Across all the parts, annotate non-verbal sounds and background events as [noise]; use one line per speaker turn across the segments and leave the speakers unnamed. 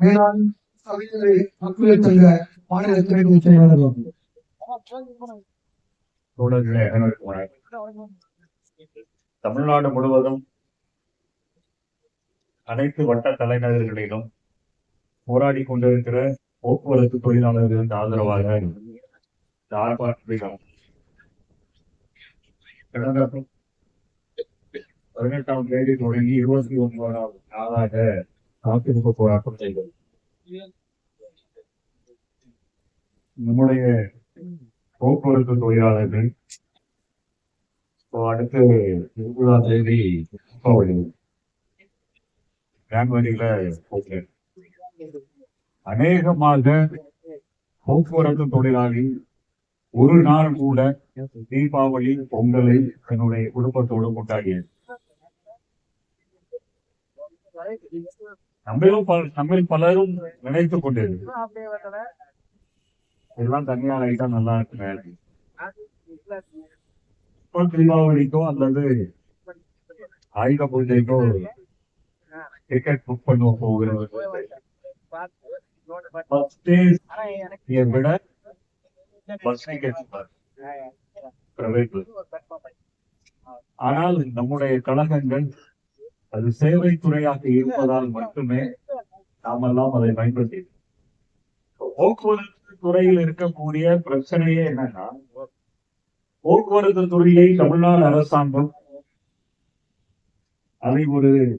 மேலாண் மக்கள் மாநில துணை செயலாளர்
தமிழ்நாடு முழுவதும் அனைத்து வட்ட தலைநகர்களிலும் போராடி கொண்டிருக்கிற போக்குவரத்து தொழிலாளர்களுக்கு ஆதரவாக இந்த ஆர்ப்பாட்டம் கடந்த பதினெட்டாம் தேதி தொடங்கி இருபத்தி ஒன்பதாம் நாளாக காத்திருப்பு போராட்டம் செய்தது. நம்முடைய போக்குவரத்து தொழிலாளர்கள் இப்போ அடுத்து இருபதாம் தேதி தீபாவளி. ஜான்வரியில அநேகமாக போக்குவரத்து தொழிலாளி ஒரு நாள் கூட தீபாவளி பொங்கலை தன்னுடைய குடும்பத்தோடு கொண்டாடியது. நம்மளும் நம்மில் பலரும் நினைத்துக் கொண்டிருக்கிறோம் எல்லாம் தனியார் ஆயிட்டா நல்லா இருக்கு தீபாவளிக்கோ அல்லது ஆயுத பூஜைக்கோ டிக்கெட் புக் பண்ண போகிறது. பஸ் டேஸ் விட பஸ் டிக்கெட் பிரைவேட் ஆனால் நம்முடைய கழகங்கள் அது சேவை துறையாக இருப்பதால் மட்டுமே நாமெல்லாம் அதை பயன்படுத்தி போக்குவரத்து துறையில் இருக்கக்கூடிய பிரச்சனையே என்னன்னா போக்குவரத்து துறையை தமிழ்நாடு அரசாங்கம் அதை ஒரு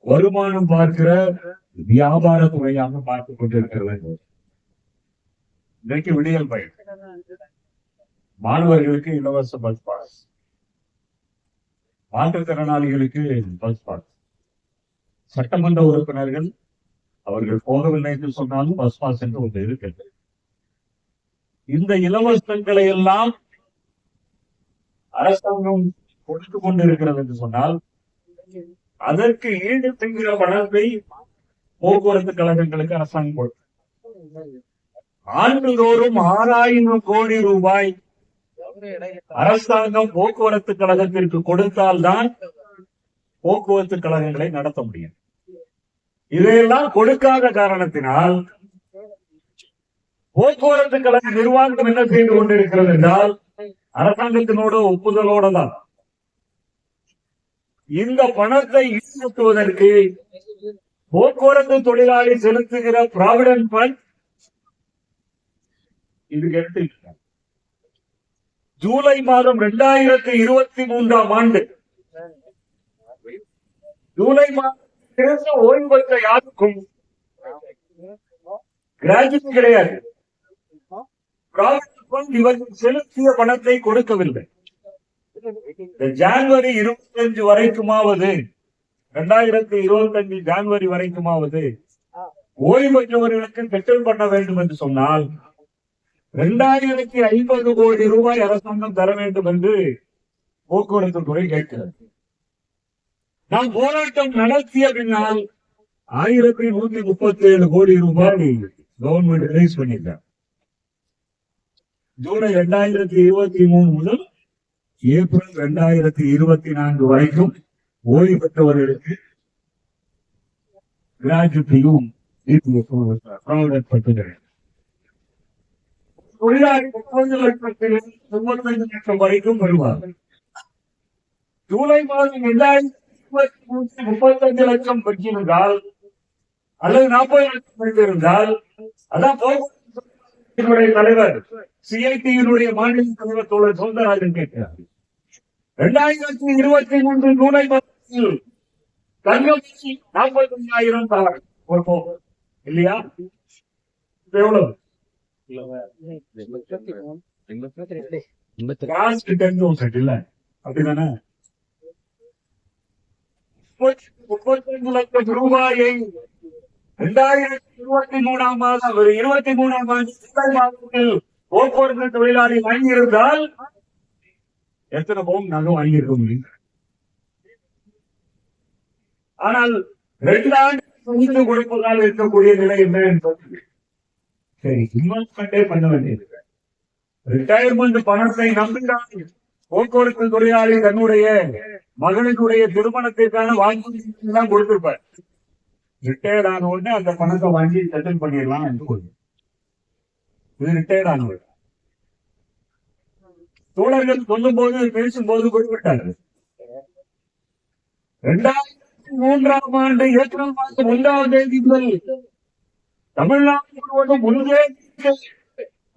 வருமானம் பார்க்கிற வியாபார துறையாக பார்த்துக் கொண்டிருக்கிறது. இன்றைக்கு விடியல் பயன் மாணவர்களுக்கு இலவச பஸ் பாஸ். மாற்றுத்திறனாளிகளுக்கு பஸ் பாஸ் சட்டமன்ற உறுப்பினர்கள் அவர்கள் போகவில்லை என்று சொன்னாலும் பஸ் பாஸ் என்று ஒன்று இருக்கிறது இந்த இலவசங்களை எல்லாம் அரசாங்கம் கொடுத்து கொண்டிருக்கிறது என்று சொன்னால் அதற்கு ஈடு செய்கிற பணத்தை போக்குவரத்து கழகங்களுக்கு அரசாங்கம் கொடுக்கும். ஆண்டுதோறும் ஆறாயிரம் கோடி ரூபாய் அரசாங்கம் போக்குவரத்து கழகத்திற்கு கொடுத்தால்தான் போக்குவரத்து கழகங்களை நடத்த முடியும். இதையெல்லாம் கொடுக்காத காரணத்தினால் போக்குவரத்து கழக நிர்வாகம் என்ன செய்து கொண்டிருக்கிறது என்றால் அரசாங்கத்தினோட ஒப்புதலோட தான். இந்த பணத்தை ஈடுபடுத்துவதற்கு போக்குவரத்து தொழிலாளி செலுத்துகிற ப்ராவிடன்ட் ஃபண்ட் இது எடுத்து ஜூலை மாதம் இரண்டாயிரத்தி இருபத்தி மூன்றாம் ஆண்டு. ஜூலை மாதம் ஓய்வு பெற்ற யாருக்கும் கிராஜுவேட் கிடையாது. இவர்கள் செலுத்திய பணத்தை கொடுக்கவில்லை. ஜான்வரி இருபத்தி அஞ்சு வரைக்குமாவது இரண்டாயிரத்தி இருபத்தஞ்சு ஜான்வரி வரைக்குமாவது ஓய்வு பெற்றவர்களுக்கு செட்டில் பண்ண வேண்டும் என்று சொன்னால் இரண்டாயிரத்தி ஐம்பது கோடி ரூபாய் அரசாங்கம் தர வேண்டும் என்று போக்குவரத்து துறை கேட்கிறது. நாம் போராட்டம் நடத்திய பின்னால் ஆயிரத்தி நூத்தி முப்பத்தி ஏழு கோடி ரூபாய் கவர்மெண்ட் ரிலீஸ் பண்ணிட்டார் ஜூலை இரண்டாயிரத்தி இருபத்தி மூணு முதல் ஏப்ரல் இரண்டாயிரத்தி இருபத்தி நான்கு வரைக்கும் ஓய்வு பெற்றவர்களுக்கு கிராஜுவிட்டியும் தொழிலாளி முப்பது லட்சத்திலிருந்து முப்பத்தைந்து லட்சம் வரைக்கும் வருவார். ஜூலை மாதம் இரண்டாயிரத்தி இருபத்தி மூன்று முப்பத்தஞ்சு லட்சம் பெற்றிருந்தால் அல்லது நாற்பது லட்சம் பெற்றிருந்தால் அதான் போக்குவரத்து தலைவர் சிஐடியினுடைய மாநில தலைவர் தோழர் சௌந்தரராஜன் கேட்கிறார். இரண்டாயிரத்தி இருபத்தி மூன்று ஜூலை மாதத்தில் தங்கம் நாற்பத்தி ஐயாயிரம் தராங்க ஒரு இல்லையா? எவ்வளவு? அப்படிதானே முப்பத்தி- முப்பத்தைந்து லட்சம் ரூபாயை இரண்டாயிரத்தி இருபத்தி மூணாம் மாதம் ஒரு இருபத்தி மூணாம் மாதத்தில் போக்குவரத்து தொழிலாளி வாங்கியிருந்தால் எத்தனை பவுன் நகை வாங்கியிருக்க முடியும் ஆனால் ரெண்டு ஆண்டு கொடுப்பதால் இருக்கக்கூடிய நிலை என்ன என்பது? சரி இன்வெஸ்ட்மெண்டே பண்ண வேண்டியது ரிட்டையர்மெண்ட் பணத்தை நம்பினால் போக்குவரத்து தொழிலாளி தன்னுடைய மகனுடைய திருமணத்திற்கான வாங்கி தான் கொடுத்திருப்பார். ரிட்டையர்ட் ஆன உடனே அந்த பணத்தை வாங்கி செட்டில் பண்ணிடலாம் என்று இது ரிட்டையர்ட் ஆனவர் தோழர்கள் சொல்லும் போது பேசும்போது குறிப்பிட்டார்கள். இரண்டாயிரத்தி மூன்றாம் ஆண்டு ஏப்ரல் மாதம் ஒன்றாம் தேதி முதல் தமிழ்நாடு முழுவதும் முன்பே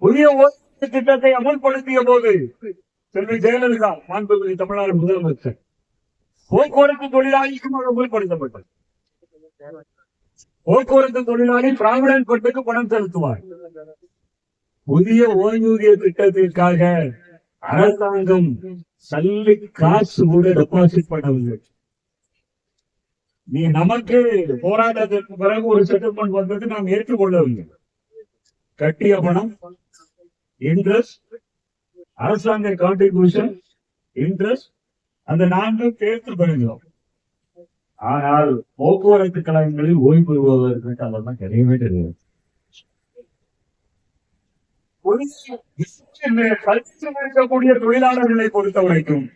புதிய ஓய்வூதிய திட்டத்தை அமல்படுத்திய போது செல்வி ஜெயலலிதா மாண்புமிகு தமிழ்நாடு முதலமைச்சர் போக்குவரத்து தொழிலாளிக்கும் அது அமல்படுத்தப்பட்டது. போக்குவரத்து தொழிலாளி பிராவிடன் பட்டுக்கு பணம் செலுத்துவார். புதிய ஓய்வூதிய திட்டத்திற்காக அரசாங்கம் சல்லி காசு கூட டெபாசிட் பண்ணவில்லை. நீ நமக்கு போராட்டத்திற்கு பிறகு ஒரு செட்டில்மெண்ட் வந்தது நாம் ஏற்றுக்கொள்ளவில்லை. கட்டிய பணம் இன்ட்ரெஸ்ட் அரசாங்க கான்ட்ரிபியூஷன் இன்ட்ரெஸ்ட் அந்த நான்கும் சேர்த்து பெறுகிறோம். ஆனால் போக்குவரத்து கழகங்களில் ஓய்வு பெறுபவர்களுக்கு அதெல்லாம் கிடையவே கிடையாது. கல்வி இருக்கக்கூடிய தொழிலாளர்களை பொறுத்த வரைக்கும்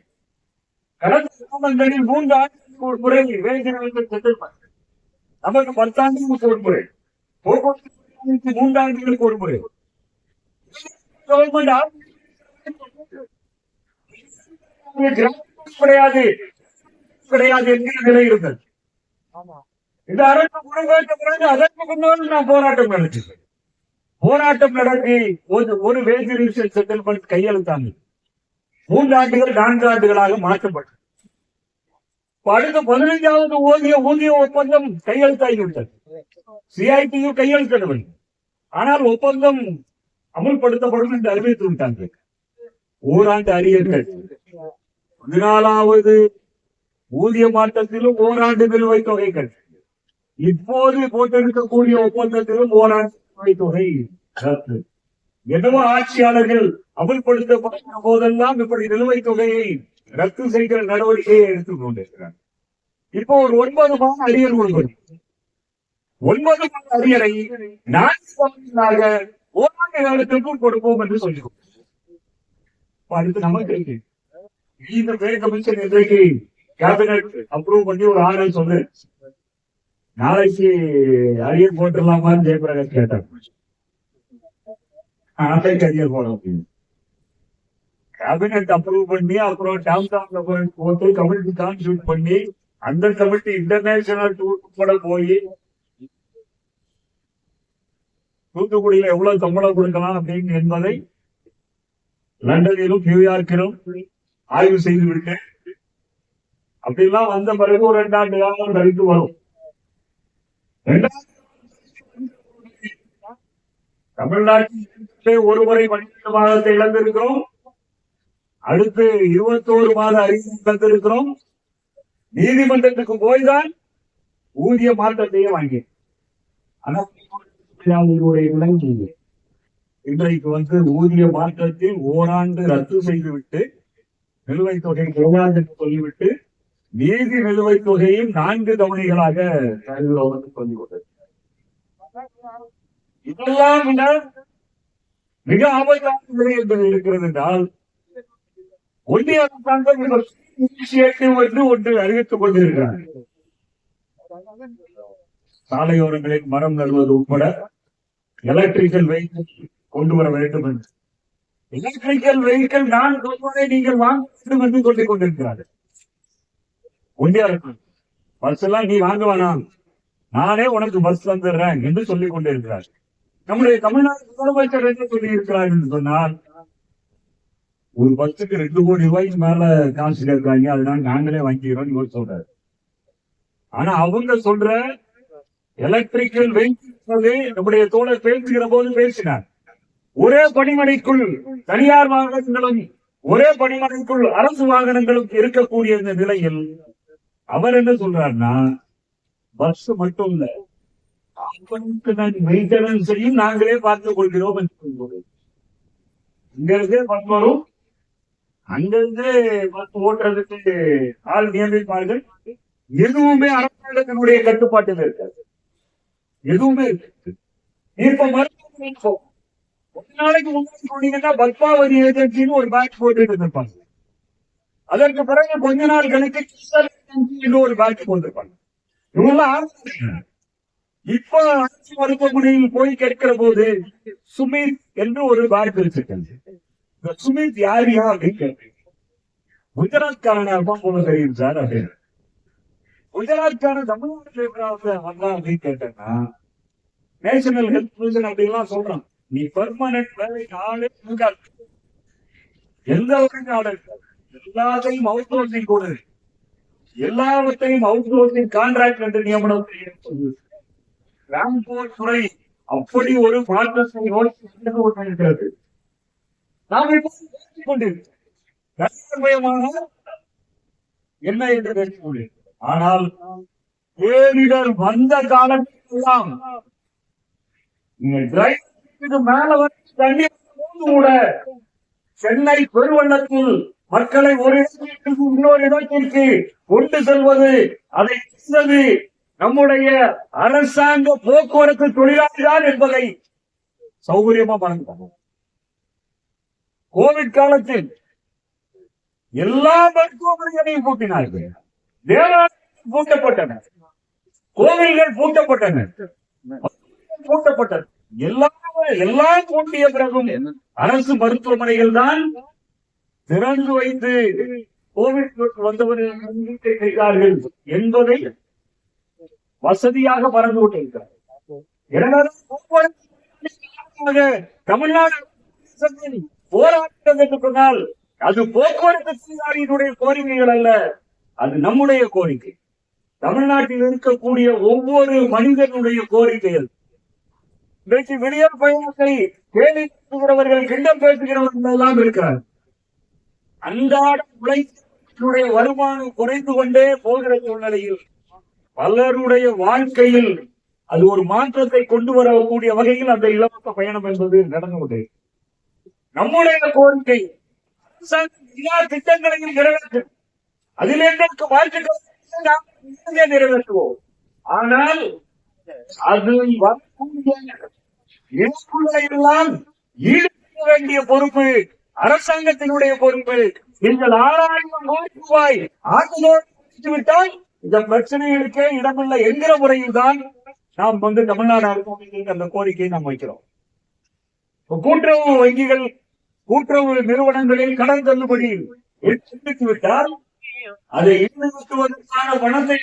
கடந்த மூன்று ஆண்டு முறை வேலைகள் செட்டில்மெண்ட் நமக்கு பத்தாண்டுகளுக்கு ஒரு முறை. போக்குவரத்து தொழிலாளர்களுக்கு மூன்று ஆண்டுகளுக்கு ஒரு முறை. கவர்மெண்ட் கிடையாது. கிடையாது என்கிற நிலை இருந்தது. இந்த அரசு முடிவேற்ற பிறகு அதற்கு நான் போராட்டம் நடத்தினேன். போராட்டம் நடத்தி ஒரு ஒரு வேஜ் ரிவிஷன் செட்டில்மெண்ட் கையெழுத்தாங்க மூன்று ஆண்டுகள் நான்கு ஆண்டுகளாக மாற்றப்பட்டது. அடுத்த பதினைஞ்சாவது ஊதிய ஊதிய ஒப்பந்தம் கையெழுத்தாகிவிட்டது. சிஐடியு கையெழுத்திடவில்லை. ஆனால் ஒப்பந்தம் அமுல்படுத்தப்படும் என்று அறிவித்து விட்டாங்க ஓராண்டு அரியர்கள். பதினாலாவது ஊதிய மாற்றத்திலும் ஓராண்டு நிலுவைத் தொகைகள். இப்போது போட்டிருக்கக்கூடிய ஒப்பந்தத்திலும் ஓராண்டு நிலுவைத் தொகை ரத்து என்னவோ ஆட்சியாளர்கள் அமல்படுத்தப்பட்ட போதெல்லாம் இப்படி நிலுவைத் தொகையை ரத்து செய்கிற நடவடிக்கையை எடுத்துக் கொண்டிருக்கிறார். இப்போ ஒரு ஒன்பது மாதம் அரியர் ஒன்பது ஒன்பது மாத அரியரை நான்காக ஓராண்டு காலத்திற்கும் கொடுப்போம் என்று சொல்லிக் அடுத்து நமக்கு இந்த பேர் கமிஷன் இன்றைக்கு கேபினட் அப்ரூவ் பண்ணி ஒரு ஆர்டர் சொல்லு நாளைக்கு அரியர் போட்டுடலாமான்னு ஜெயபிரகாஷ் கேட்டார். நாளைக்கு அரியர் போட முடியும் கேபினெட் அப்ரூவ் பண்ணி அப்புறம் டாம்டாம்ல போய் போட்டு கமிட்டி கான்ஸ்டியூட் பண்ணி அந்த கமிட்டி இன்டர்நேஷனல் டூர் கூட போய் தூத்துக்குடியில எவ்வளவு சம்பளம் கொடுக்கலாம் அப்படின்னு என்பதை லண்டனிலும் நியூயார்க்கிலும் ஆய்வு செய்து விட்டேன். அப்படிலாம் வந்த பிறகு ஒரு ரெண்டாண்டு காலம் கழித்து வரும். தமிழ்நாட்டில் ஒரு முறை பன்னிரண்டு மாதத்தை இழந்திருக்கிறோம். அடுத்து இருபத்தோரு மாத அறிவு தந்திருக்கிறோம். நீதிமன்றத்துக்கு போய்தான் ஊதிய மாற்றத்தையே வாங்கி. இன்றைக்கு வந்து ஊதிய மாற்றத்தில் ஓராண்டு ரத்து செய்துவிட்டு நிலுவைத் தொகை ஓராண்டுக்கு சொல்லிவிட்டு நீதி நிலுவைத் தொகையும் நான்கு தவணைகளாக சொல்லிவிட்டது. இதெல்லாம் விட மிக ஆபத்தான நிலை என்பது இருக்கிறது என்றால் ஒன்றிய அரசாங்கம் இனிஷியேட்டிவ் என்று ஒன்று அறிவித்துக் கொண்டிருக்கிறார். சாலையோரங்களில் மரம் நடுவது உட்பட எலக்ட்ரிக்கல் வெஹிக்கிள் கொண்டு வர வேண்டும் என்று. எலக்ட்ரிக்கல் வெஹிக்கிள் நான் சொல்வதை நீங்கள் வாங்க வேண்டும் என்று சொல்லிக் கொண்டிருக்கிறார்கள். ஒன்றிய அரசாங்கம் பஸ் எல்லாம் நீ வாங்க வேணாம். நானே உனக்கு பஸ் தந்துடுறேன் என்று சொல்லிக் கொண்டிருக்கிறார் நம்முடைய தமிழ்நாடு முதலமைச்சர் என்ன சொல்லி இருக்கிறார் என்று சொன்னால் ஒரு பத்துக்கு ரெண்டு கோடி ரூபாய்க்கு மேல காசு கேட்கறாங்க. அதனால நாங்களே வாங்கிக்கிறோம் இவர் சொல்றாரு. ஆனா அவங்க சொல்ற எலக்ட்ரிக்கல் வெஹிக்கிள் நம்முடைய தோழர் பேசுகிற போது பேசினார். ஒரே பணிமனைக்குள் தனியார் வாகனங்களும் ஒரே பணிமனைக்குள் அரசு வாகனங்களும் இருக்கக்கூடிய இந்த நிலையில் அவர் என்ன சொல்றாருன்னா பஸ் மட்டும் இல்ல மெயின்டெனன்ஸையும் நாங்களே பார்த்துக் கொள்கிறோம் இங்க இருந்தே பஸ் வரும் அங்கிருந்து ஓட்டுறதுக்கு ஆள் நியமிப்பார்கள். எதுவுமே அரசாங்கத்தினுடைய கட்டுப்பாட்டில் இருக்காது. எதுவுமே இப்ப மருத்துவ ஒரு நாளைக்கு முன்னாடி போனீங்கன்னா பத்மாவதி ஏஜென்சின்னு ஒரு பேட்ச் போட்டுட்டு இருப்பாங்க அதற்கு பிறகு கொஞ்ச நாள் கணக்கு கிருஷ்ணர் ஒரு பேட்ச் போட்டிருப்பாங்க. இவங்கெல்லாம் இப்ப அரசு மருத்துவமனையில் போய் கேட்கிற போது சுமீர் என்று ஒரு பேட்ச் வச்சிருக்காங்க. இந்த சுமித் யார் யா அப்படின்னு கேட்டேன். குஜராத்காரனா இருப்பான் போல தெரியும் சார் அப்படின்னு. குஜராத்கார தமிழ்நாட்டில் வந்தா அப்படின்னு கேட்டேன்னா நேஷனல் ஹெல்த் மிஷன் அப்படின்லாம் சொல்றான். நீ பெர்மனன்ட் வேலைக்கு ஆளே இருக்காது. எந்த வகையும் ஆள் இருக்காது எல்லாத்தையும் அவுட் சோர்சிங் கூடுது எல்லாவற்றையும் அவுட் சோர்சிங் கான்ட்ராக்ட் என்று நியமனம் செய்ய ராம்போர் துறை அப்படி ஒரு மாற்றத்தை நோக்கி நாம் இப்போ கொண்டிருக்கிறோம் என்ன என்று பேசிக் கொண்டிருக்கிறோம் ஆனால் பேரிடர் வந்த காலத்திலெல்லாம் நீங்கள் மேல வந்து தண்ணீர் போது கூட சென்னை பெருவெள்ளத்தில் மக்களை ஒரு இடத்திற்கு இன்னொரு இடத்திற்கு கொண்டு செல்வது அதை செய்தது நம்முடைய அரசாங்க போக்குவரத்து தொழிலாளிதான் என்பதை சௌகரியமா மறந்துட்டாங்க கோவிட் காலத்தில் எல்லா மருத்துவமனைகளையும் பூட்டினார்கள். தேவாலயங்கள் பூட்டப்பட்டன. கோவில்கள் பூட்டப்பட்டன. பூட்டப்பட்டன. எல்லா எல்லாம் பூட்டிய பிறகும் அரசு மருத்துவமனைகள் தான் திறந்து வைத்து கோவிட் வந்தவர்கள் சிகிச்சை செய்தார்கள் என்பதை வசதியாக பறந்து கொண்டிருக்கிறார் எனவே தமிழ்நாடு போராட்டம் என்று சொன்னால் அது போக்குவரத்து தொழிலாளியினுடைய கோரிக்கைகள் அல்ல அது நம்முடைய கோரிக்கை. தமிழ்நாட்டில் இருக்கக்கூடிய ஒவ்வொரு மனிதனுடைய கோரிக்கைகள். இன்றைக்கு விடியல் பயணத்தை கேலி பேசுகிறவர்கள் கிண்டம் பேசுகிறவர்கள் எல்லாம் இருக்கிறார் அன்றாட உழைப்பினுடைய வருமானம் குறைந்து கொண்டே போகிற சூழ்நிலையில் பலருடைய வாழ்க்கையில் அது ஒரு மாற்றத்தை கொண்டு வரக்கூடிய வகையில் அந்த இலவச பயணம் என்பது நடந்து கொண்டே நம்முடைய கோரிக்கை. அரசாங்கம் எல்லா திட்டங்களையும் நிறைவேற்றும் அதில் எங்களுக்கு வாழ்த்துக்கள். நாம் நிறைவேற்றுவோம். ஆனால் அது வரக்கூடிய இழப்புகளை எல்லாம் ஈடுபட வேண்டிய பொறுப்பு அரசாங்கத்தினுடைய பொறுப்பு. நீங்கள் ஆறாயிரம் கோடி ரூபாய் ஆட்டுதோடு விட்டால் இந்த பிரச்சனைகளுக்கே இடமில்லை என்கிற முறையில் தான் நாம் வந்து தமிழ்நாடு அரசாங்கத்திற்கு அந்த கோரிக்கையை நாம் வைக்கிறோம். கூட்டுறவு வங்கிகள் கூட்டுறவு நிறுவனங்களில் கடன் தள்ளுபடி விட்டால் அதை ஈடுபடுத்துவதற்கான பணத்தை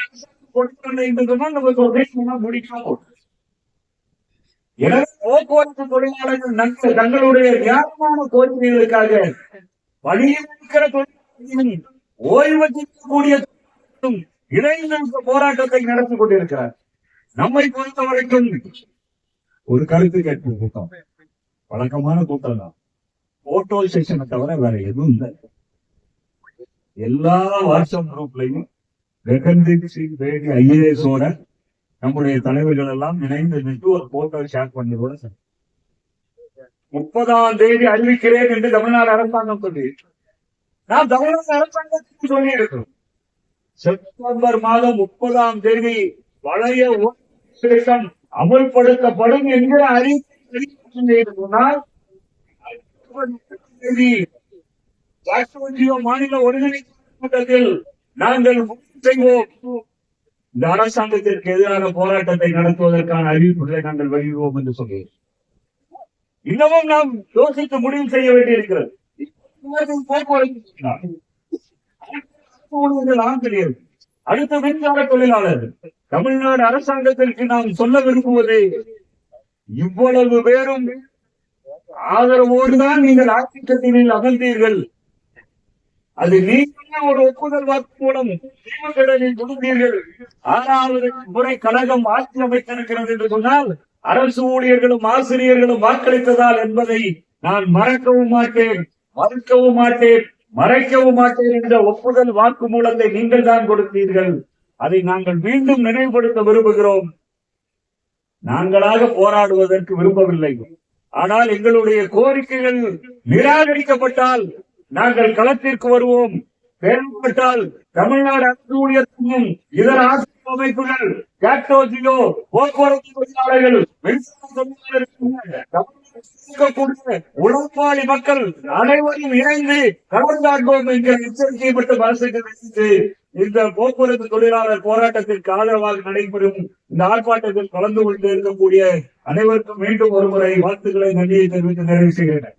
அரசாங்கம் என்று சொன்னால் நம்ம சொன்னா முடிக்கும் எனவே போக்குவரத்து தொழிலாளர்கள் நன்கு தங்களுடைய நியாயமான கோரிக்கைகளுக்காக பணியில் இருக்கிற தொழிலாளர்களும் ஓய்வெடுக்கக்கூடிய தொழிலாளர்களும் இணைந்து போராட்டத்தை நடத்தி கொண்டிருக்கிறார். நம்மை பொறுத்த வரைக்கும் ஒரு கருத்து கேட்கும் கூட்டம். வழக்கமான கூட்டம் தான். போட்டோ செஷனை தவிர வேற எதுவும் இல்லை. எல்லா வாட்ஸ்அப் குரூப்லையும் ககன்தீப் சிங் பேடி ஐஏஎஸோட ஓட நம்முடைய தலைவர்கள் எல்லாம் இணைந்து நின்று ஒரு போட்டோ ஷேர் பண்ணி கூட சார் முப்பதாம் தேதி அறிவிக்கிறேன் என்று தமிழ்நாடு அரசாங்கம் சொல்லி நான் தமிழ்நாடு அரசாங்கத்துக்கு சொல்லி இருக்கிறோம் செப்டம்பர் மாதம் முப்பதாம் தேதி பழைய அமல்படுத்தப்படும் என்கிற அறிவிப்பு சொன்னால் ராஷ்டிரிய மாநில ஒருங்கிணைப்பில் நாங்கள் முடிவு செய்வோம். இந்த அரசாங்கத்திற்கு எதிரான போராட்டத்தை நடத்துவதற்கான அறிவிப்புகளை நாங்கள் வெளியிடுவோம் என்று சொல்கிறோம் இன்னமும் நாம் யோசித்து முடிவு செய்ய வேண்டியிருக்கிறது. போக்குவரத்து ஆசிரியர் அடுத்த மின்சார தொழிலாளர் தமிழ்நாடு அரசாங்கத்திற்கு நாம் சொல்ல விரும்புவது இவ்வளவு பேரும் ஆதரவோடுதான் நீங்கள் ஆட்சி கட்டிலில் அமர்ந்தீர்கள். அது நீங்களே ஒரு ஒப்புதல் வாக்கு மூலம் தீவுக்கடலில் கொடுத்தீர்கள் ஆறாவது முறை கழகம் ஆட்சி அமைத்திருக்கிறது என்று சொன்னால் அரசு ஊழியர்களும் ஆசிரியர்களும் வாக்களித்ததால் என்பதை நான் மறக்கவும் மாட்டேன் மறுக்கவும் மாட்டேன் மறைக்கவும் மாட்டேன் என்ற ஒப்புதல் வாக்கு மூலத்தை நீங்கள் தான் கொடுத்தீர்கள். அதை நாங்கள் மீண்டும் நினைவுபடுத்த விரும்புகிறோம். நாங்களாக போராடுவதற்கு விரும்பவில்லை. ஆனால் எங்களுடைய கோரிக்கைகள் நிராகரிக்கப்பட்டால் நாங்கள் களத்திற்கு வருவோம். தேவைப்பட்டால் தமிழ்நாடு அரசு ஊழியர்களும் இதர ஆசிரியர் அமைப்புகள் கேட்டோஜியோ போக்குவரத்து தொழிலாளர்கள் மின்சார தொழிலாளர்கள் [unintelligible] உழைப்பாளி மக்கள் அனைவரும் இணைந்து கலந்தாண்டோம் என்கிற எச்சரிக்கை மட்டும் அரசுக்கு வைத்து இந்த போக்குவரத்து தொழிலாளர் போராட்டத்திற்கு ஆதரவாக நடைபெறும் இந்த ஆர்ப்பாட்டத்தில் கலந்து கொண்டு இருக்கக்கூடிய அனைவருக்கும் மீண்டும் ஒருமுறை வாழ்த்துக்களை நன்றியை தெரிவித்து நிறைவு செய்கிறேன்.